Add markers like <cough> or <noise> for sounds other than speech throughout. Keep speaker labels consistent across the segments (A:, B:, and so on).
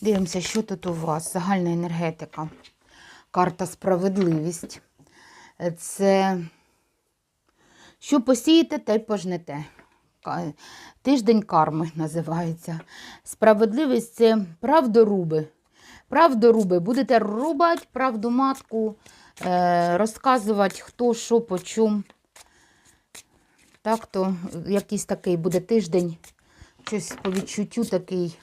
A: Дивимося, що тут у вас. Загальна енергетика. Карта справедливість. Це що посієте, те й пожнете. Тиждень карми називається. Справедливість це правдоруби. Правдоруби. Будете рубати правду матку, е, розказувати, хто що по чому. Так то якийсь такий буде тиждень, щось по відчуттю такий.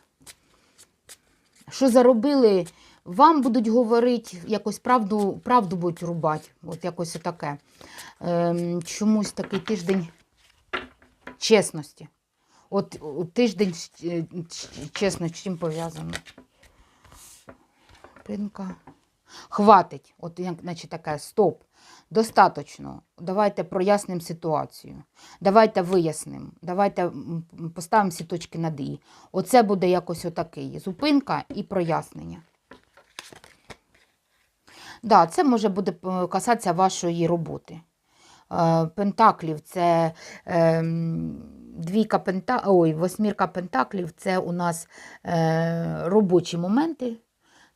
A: Що заробили, вам будуть говорити, якось правду, правду будуть рубати. От якось таке. Ем, чомусь такий тиждень чесності. От, от тиждень е, чесно, з чим пов'язано. Пинка. Хватить. От, значить, таке, стоп. Достаточно. Давайте прояснимо ситуацію. Давайте вияснимо. Давайте поставимо всі точки над «і». Оце буде якось отакий. Зупинка і прояснення. Да, це може буде е, касатися вашої роботи. Е, Пентаклів це ем, двійка пента... Ой, восьмірка пентаклів це у нас е, робочі моменти.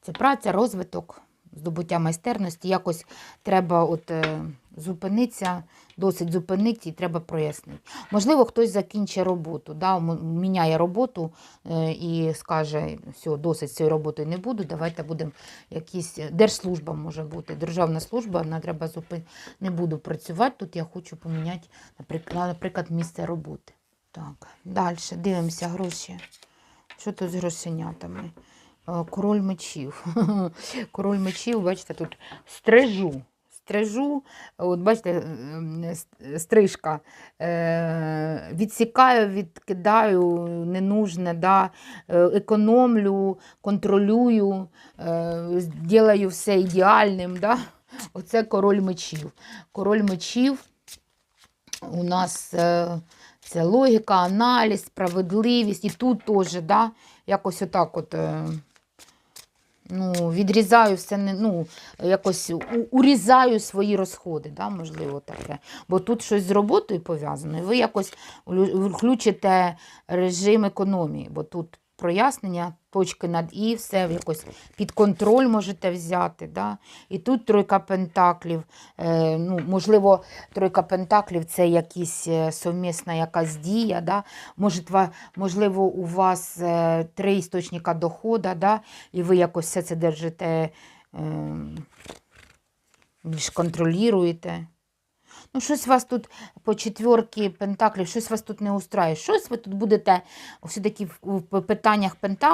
A: Це праця, розвиток, здобуття майстерності. Якось треба от, е, зупинитися, досить зупинити і треба прояснити. Можливо, хтось закінчить роботу, да, міняє роботу е, і скаже, все, досить цієї роботи не буду, давайте будемо якісь. Держслужба може бути, державна служба, вона треба зупинити. Не буду працювати тут, я хочу поміняти, наприклад місце роботи. Так, далі дивимося гроші. Що тут з грошенятами? Король мечів. <laughs> Король мечів, бачите, тут стрижу. Стрижу, от бачите, стрижка. Е, відсікаю, відкидаю ненужне, да, е, економлю, контролюю, е, ділаю все ідеальним. Да. Оце король мечів. Король мечів у нас це логіка, аналіз, справедливість. І тут теж, да, якось отак от. Ну, відрізаю все, ну, якось урізаю свої розходи, да, можливо, таке. Бо тут щось з роботою пов'язано, і ви якось включите режим економії, бо тут прояснення, точки над і, все якось під контроль можете взяти. Да? І тут тройка пентаклів. Е, ну, можливо, тройка пентаклів це якісь е, совмісна якась дія. Да? Може, ва- можливо, у вас е, три істочника доходу, да? і ви якось все це держите, е, більш контролюєте. Ну, щось вас тут по четверки пентаклів, щось вас тут не устраює. Щось ви тут будете все-таки в, питаннях пентаклів.